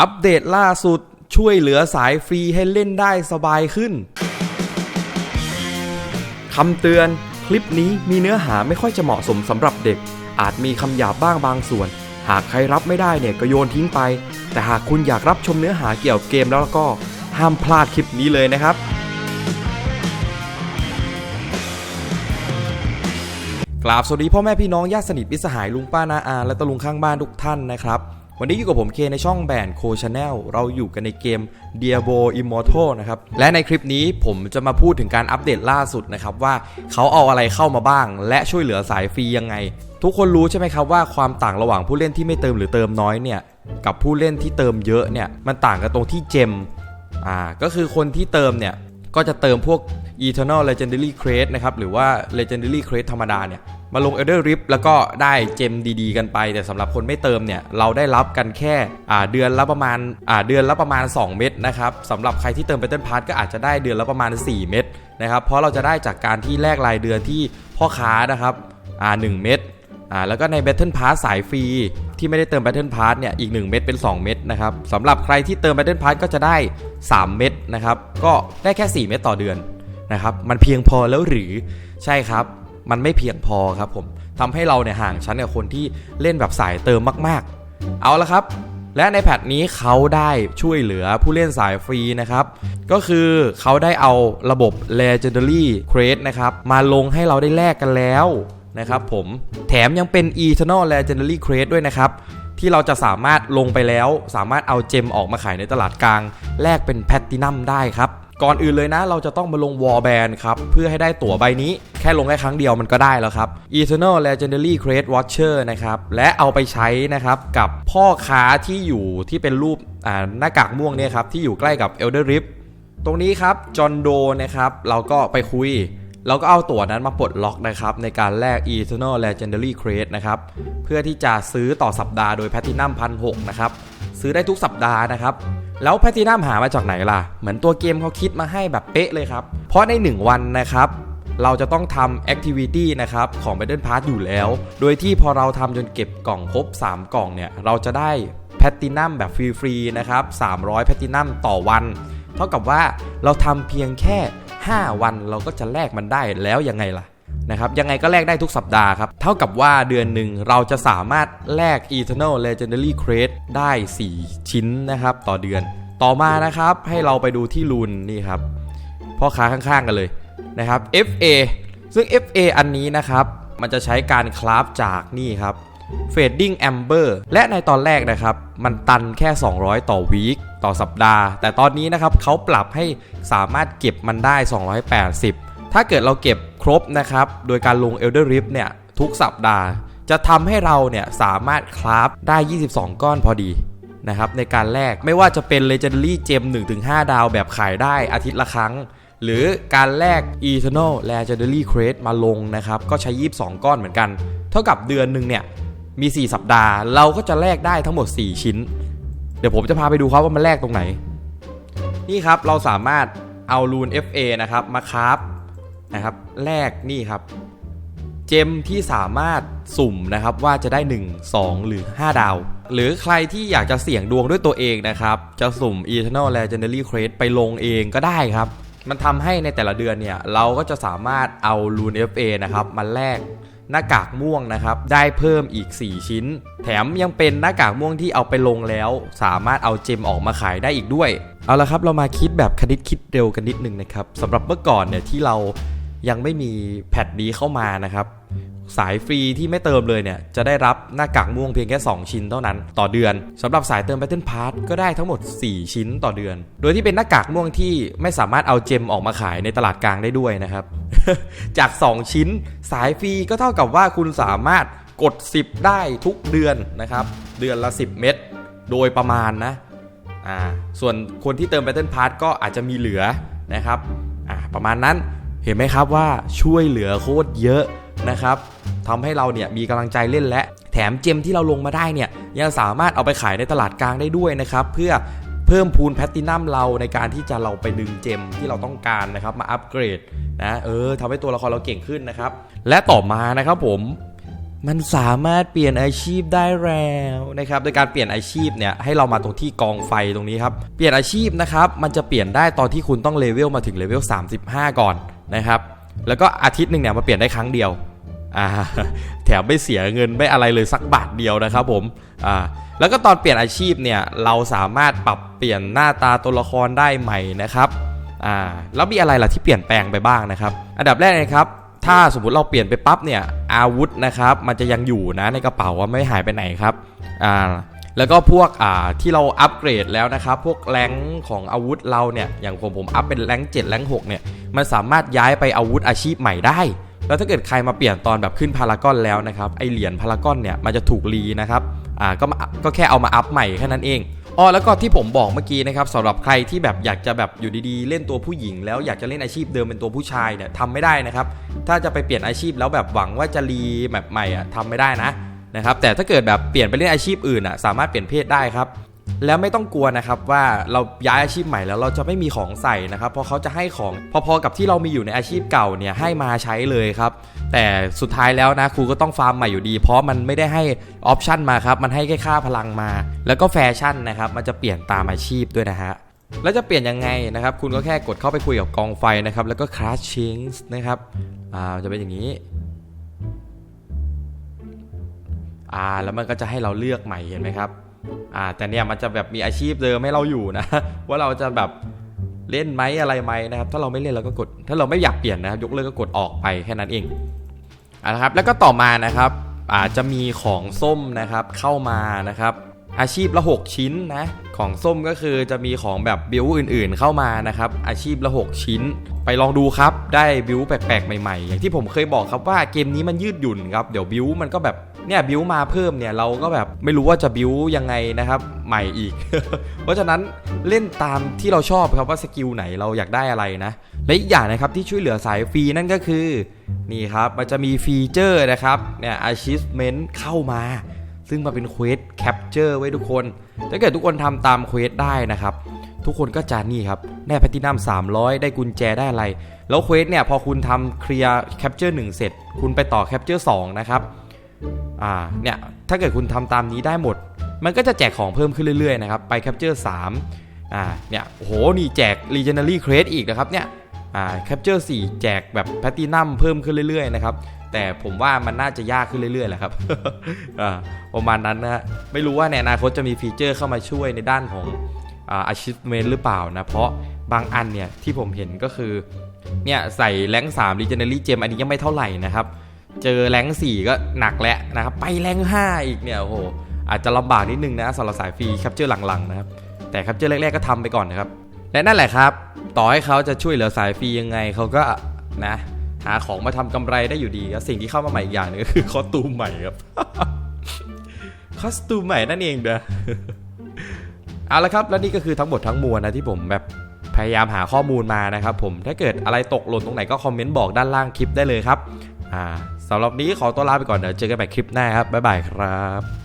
อัปเดตล่าสุดช่วยเหลือสายฟรีให้เล่นได้สบายขึ้น คำเตือน คลิปนี้มีเนื้อหาไม่ค่อยจะเหมาะสมสำหรับเด็ก อาจมีคำหยาบบ้างบางส่วน หากใครรับไม่ได้เนี่ยก็โยนทิ้งไป แต่หากคุณอยากรับชมเนื้อหาเกี่ยวกับเกมแล้วก็ห้ามพลาดคลิปนี้เลยนะครับ กราบสวัสดีพ่อแม่พี่น้องญาติสนิทมิสหายลุงป้านาอาและตะลุงข้างบ้านทุกท่านนะครับ วันนี้อยู่กับผมเคในช่องแบนโคชาแนลเราอยู่กันในเกม Diablo Immortal นะครับ และในคลิปนี้ผมจะมาพูดถึงการอัปเดตล่าสุดนะครับ ว่าเขาเอาอะไรเข้ามาบ้าง และช่วยเหลือสายฟรียังไง ทุกคนรู้ใช่ไหมครับว่าความต่างระหว่างผู้เล่นที่ไม่เติมหรือเติมน้อยเนี่ย กับผู้เล่นที่เติมเยอะเนี่ยมันต่างกันตรงที่เจมอ่าก็คือคนที่เติมเนี่ยก็จะเติมพวก Eternal Legendary Crate นะครับหรือว่า Legendary Crate ธรรมดาเนี่ย มาลง Elder Rift แล้วก็ได้เจมดีๆ กันไป แต่สำหรับคนไม่เติมเนี่ย เราได้รับกันแค่เดือนละประมาณาเดือนละประมาณ 2 เม็ดนะครับสำหรับใครที่เติม Battle Pass ก็อาจจะได้เดือนละประมาณ 4 เม็ดนะครับเพราะเราจะได้จากการที่แลกรายเดือนที่พ่อค้านะครับอ่า1เม็ดอ่าแล้วก็ใน Battle Pass สายฟรีที่ไม่ได้เติม Battle Pass เนี่ยอีก 1 เม็ดเป็น 2 เม็ดนะครับสำหรับใครที่เติม Battle Pass ก็จะได้ 3 เม็ดนะครับก็ได้แค่ 4 เม็ดต่อเดือนนะครับมันเพียงพอแล้วหรือใช่ครับ มันไม่เพียงพอครับผมทำให้เราเนี่ยห่างชั้นกับคนที่เล่นแบบสายเติมมาก ๆ เอาละครับ และในแพทนี้เขาได้ช่วยเหลือผู้เล่นสายฟรีนะครับ ก็คือเขาได้เอาระบบ Legendary Crate นะครับ มาลงให้เราได้แลกกันแล้วนะครับผมแถมยังเป็น Eternal Legendary Crate ด้วยนะครับที่เราจะสามารถลงไปแล้ว สามารถเอาเจมออกมาขายในตลาดกลาง แลกเป็นแพตตินัมได้ครับ ก่อนอื่นเลยนะ เราจะต้องมาลงวอลแบนครับ เพื่อให้ได้ตั๋วใบนี้ แค่ลงแค่ครั้งเดียวมันก็ได้แล้วครับ Eternal Legendary Crate Watcher นะครับ และเอาไปใช้นะครับ กับพ่อค้าที่อยู่ที่เป็นรูปหน้ากากม่วงเนี่ยครับ ที่อยู่ใกล้กับ Elder Rift ตรงนี้ครับจอห์นโดนะครับ เราก็ไปคุยเราก็เอาตั๋วนั้นมาปลดล็อกนะครับ ในการแลก Eternal Legendary Crate นะครับ เพื่อที่จะซื้อต่อสัปดาห์โดยแพ t ตินัมพันหนะครับ ซื้อได้ทุกสัปดาห์นะครับ แล้วแพ t ตินัมหามาจากไหนล่ะ เหมือนตัวเกมเขาคิดมาให้แบบเป๊ะเลยครับ เพราะใน 1 วันนะครับ เราจะต้องทำ Activity นะครับของ Battle Pass อยู่แล้ว โดยที่พอเราทำจนเก็บกล่องครบ 3 กล่องเนี่ย เราจะได้แพ t ตินัมแบบฟรีๆนะครับ 300แพ t ตินัมต่อวัน เท่ากับว่าเราทำเพียงแค่ 5 วันเราก็จะแลกมันได้แล้วยังไงล่ะ นะครับยังไงก็แลกได้ทุกสัปดาห์ครับ เท่ากับว่าเดือนหนึ่งเราจะสามารถแลก Eternal Legendary Crate ได้ 4 ชิ้นนะครับต่อเดือน ต่อมานะครับให้เราไปดูที่รูนนี่ครับพ่อค้าข้างๆกันเลยนะครับ FA ซึ่ง FA อันนี้นะครับมันจะใช้การคราฟจากนี่ครับ Fading Amber และในตอนแรกนะครับ มันตันแค่ 200 ต่อวีคต่อสัปดาห์ แต่ตอนนี้นะครับเขาปรับให้สามารถเก็บมันได้ 280 ถ้าเกิดเราเก็บ ครบนะครับ โดยการลง Elder Rift เนี่ยทุกสัปดาห์ จะทำให้เราเนี่ยสามารถคราฟได้ 22 ก้อนพอดีนะครับในการแลกไม่ว่าจะเป็น Legendary Gem 1-5 ดาวแบบขายได้อาทิตย์ละครั้ง หรือการแลก Eternal Legendary Crate มาลงนะครับ ก็ใช้ 22 ก้อนเหมือนกัน เท่ากับเดือนหนึ่งเนี่ยมี 4 สัปดาห์ เราก็จะแลกได้ทั้งหมด 4 ชิ้น เดี๋ยวผมจะพาไปดูครับว่ามันแลกตรงไหน นี่ครับเราสามารถเอารูน FA นะครับมาคราฟ นะครับแลกนี่ครับ เจมที่สามารถสุ่มนะครับว่าจะได้ 1 2 หรือ 5 ดาว หรือใครที่อยากจะเสี่ยงดวงด้วยตัวเองนะครับ จะสุ่ม Eternal Legendary Crate ไปลงเองก็ได้ครับ มันทำให้ในแต่ละเดือนเนี่ย เราก็จะสามารถเอารูน FA นะครับมาแลกหน้ากากม่วงนะครับได้เพิ่มอีก 4 ชิ้น แถมยังเป็นหน้ากากม่วงที่เอาไปลงแล้ว สามารถเอาเจมออกมาขายได้อีกด้วย เอาละครับเรามาคิดแบบคณิตคิดเร็วกันนิดนึงนะครับสำหรับเมื่อก่อนเนี่ยที่เรา ยังไม่มีแพทนี้เข้ามานะครับ สายฟรีที่ไม่เติมเลยเนี่ย จะได้รับหน้ากากม่วงเพียงแค่ 2 ชิ้นเท่านั้นต่อเดือนสำหรับสายเติม Battle Pass ก็ได้ทั้งหมด 4 ชิ้นต่อเดือน โดยที่เป็นหน้ากากม่วงที่ไม่สามารถเอาเจมออกมาขายในตลาดกลางได้ด้วยนะครับ จาก 2 ชิ้นสายฟรีก็เท่ากับว่าคุณสามารถกด 10 ได้ทุกเดือนนะครับ เดือนละ 10 เม็ดโดยประมาณนะอ่าส่วนคนที่เติม Battle Pass ก็อาจจะมีเหลือนะครับอ่าประมาณนั้น เห็นไหมครับว่าช่วยเหลือโคตรเยอะนะครับทำให้เราเนี่ยมีกำลังใจเล่นและ แถมเจมที่เราลงมาได้เนี่ยยังสามารถเอาไปขายในตลาดกลางได้ด้วยนะครับเพื่อเพิ่มพูนแพตตินัมเราในการที่จะเราไปดึงเจมที่เราต้องการนะครับมาอัปเกรดนะเออทำให้ตัวละครเราเก่งขึ้นนะครับ และต่อมานะครับผมมันสามารถเปลี่ยนอาชีพได้แล้วนะครับโดยการเปลี่ยนอาชีพเนี่ยให้เรามาตรงที่กองไฟตรงนี้ครับเปลี่ยนอาชีพนะครับมันจะเปลี่ยนได้ตอนที่คุณต้องเลเวลมาถึงเลเวล35 ก่อน นะครับ แล้วก็อาทิตย์หนึ่งเนี่ยมาเปลี่ยนได้ครั้งเดียวอ่าแถมไม่เสียเงินไม่อะไรเลยสักบาทเดียวนะครับผมอ่าแล้วก็ตอนเปลี่ยนอาชีพเนี่ยเราสามารถปรับเปลี่ยนหน้าตาตัวละครได้ใหม่นะครับอ่าแล้วมีอะไรล่ะที่เปลี่ยนแปลงไปบ้างนะครับ อันดับแรกนะครับถ้าสมมติเราเปลี่ยนไปปั๊บเนี่ยอาวุธนะครับมันจะยังอยู่นะในกระเป๋าว่าไม่หายไปไหนครับอ่า แล้วก็พวกอ่าที่เราอัปเกรดแล้วนะครับ พวกแรงของอาวุธเราเนี่ย อย่างผมผมอัพเป็นแรง7แรง6เนี่ย มันสามารถย้ายไปอาวุธอาชีพใหม่ได้ แล้วถ้าเกิดใครมาเปลี่ยนตอนแบบขึ้นพารากอนแล้วนะครับ ไอเหรียญพารากอนเนี่ยมันจะถูกรีนะครับ อ่า ก็มาก็แค่เอามาอัพใหม่แค่นั้นเองอ๋อแล้วก็ที่ผมบอกเมื่อกี้นะครับสำหรับใครที่แบบอยากจะแบบอยู่ดีๆ เล่นตัวผู้หญิง แล้วอยากจะเล่นอาชีพเดิมเป็นตัวผู้ชายเนี่ยทำไม่ได้นะครับ ถ้าจะไปเปลี่ยนอาชีพแล้วแบบหวังว่าจะรีแบบใหม่อะทำไม่ได้นะ นะครับแต่ถ้าเกิดแบบเปลี่ยนไปเล่นอาชีพอื่นอะสามารถเปลี่ยนเพศได้ครับ แล้วไม่ต้องกลัวนะครับว่าเราย้ายอาชีพใหม่แล้วเราจะไม่มีของใส่นะครับเพราะเขาจะให้ของพอๆกับที่เรามีอยู่ในอาชีพเก่าเนี่ยให้มาใช้เลยครับแต่สุดท้ายแล้วนะครูก็ต้องฟาร์มใหม่อยู่ดี เพราะมันไม่ได้ให้ออปชันมาครับมันให้แค่ค่าพลังมา แล้วก็แฟชั่นนะครับมันจะเปลี่ยนตามอาชีพด้วยนะฮะแล้วจะเปลี่ยนยังไงนะครับ คุณก็แค่กดเข้าไปคุยกับกองไฟนะครับ แล้วก็ crash change นะครับ อ่า จะเป็นอย่างนี้ อ่าแล้วมันก็จะให้เราเลือกใหม่เห็นไหมครับอ่าแต่เนี่ยมันจะแบบมีอาชีพเดิมให้เราอยู่นะ ว่าเราจะแบบเล่นไหมอะไรไหมนะครับ ถ้าเราไม่เล่นเราก็กด ถ้าเราไม่อยากเปลี่ยนนะครับ ยกเลิกก็กดออกไปแค่นั้นเองอ่านะครับ แล้วก็ต่อมานะครับอาจจะมีของส้มนะครับเข้ามานะครับ อาชีพละ 6 ชิ้นนะ ของส้มก็คือจะมีของแบบบิวอื่นๆเข้ามานะครับ อาชีพละ 6 ชิ้น ไปลองดูครับ ได้บิวแปลกๆ ใหม่ๆ อย่างที่ผมเคยบอกครับว่าเกมนี้มันยืดหยุ่นครับ เดี๋ยวบิวมันก็แบบเนี่ยบิวมาเพิ่มเนี่ยเราก็แบบไม่รู้ว่าจะบิวยังไงนะครับ ใหม่อีก เพราะฉะนั้นเล่นตามที่เราชอบครับว่าสกิลไหนเราอยากได้อะไรนะ และอีกอย่างนะครับที่ช่วยเหลือสายฟรีนั่นก็คือนี่ครับมันจะมีฟีเจอร์นะครับเนี่ย achievement เข้ามา ซึ่งมาเป็นเควสแคปเจอร์ไว้ทุกคน ถ้าเกิดทุกคนทำตามเควสได้นะครับ ทุกคนก็จะนี่ครับ ได้แพลตินัม300 ได้กุญแจได้อะไร แล้วเควสเนี่ยพอคุณทำเคลียร์แคปเจอร์1เสร็จ คุณไปต่อแคปเจอร์2นะครับ อ่า เนี่ย ถ้าเกิดคุณทำตามนี้ได้หมด มันก็จะแจกของเพิ่มขึ้นเรื่อยๆนะครับ ไปแคปเจอร์3อ่า เนี่ยโห นี่แจก Legendary Crate อีกนะครับเนี่ย อ่า แคปเจอร์4แจกแบบแพลตินัมเพิ่มขึ้นเรื่อยๆนะครับ แต่ผมว่ามันน่าจะยากขึ้นเรื่อยๆแหละครับประมาณนั้นนะไม่รู้ว่าในอนาคตจะมีฟีเจอร์เข้ามาช่วยในด้านของอา achievement หรือเปล่านะเพราะบางอันเนี่ยที่ผมเห็นก็คือเนี่ยใส่แรง3 Legendary Gem อันนี้ยังไม่เท่าไหร่นะครับ เจอแรง4ก็หนักแล้วนะครับไปแรง5อีกเนี่ยโอ้โหอาจจะลำบากนิดนึงนะสำหรับสายฟรีแคปเจอร์หลังๆนะครับแต่แคปเจอร์แรกๆก็ทำไปก่อนนะครับและนั่นแหละครับ ต่อให้เขาจะช่วยเหลือสายฟรียังไงเขาก็นะ หาของมาทำกำไรได้อยู่ดีครับสิ่งที่เข้ามาใหม่อีกอย่างหนึงก็คือคอสตูมใหม่ครับคอสตูมใหม่นั่นเองเด้อเอาละครับแล้วนี่ก็คือทั้งหมดทั้งมวลนะที่ผมแบบพยายามหาข้อมูลมานะครับผมถ้าเกิดอะไรตกหล่นตรงไหนก็คอมเมนต์บอกด้านล่างคลิปได้เลยครับอ่าสำหรับนี้ขอตัวลาไปก่อนเดี๋ยวเจอกันใหม่คลิปหน้าครับบ๊ายบายครับ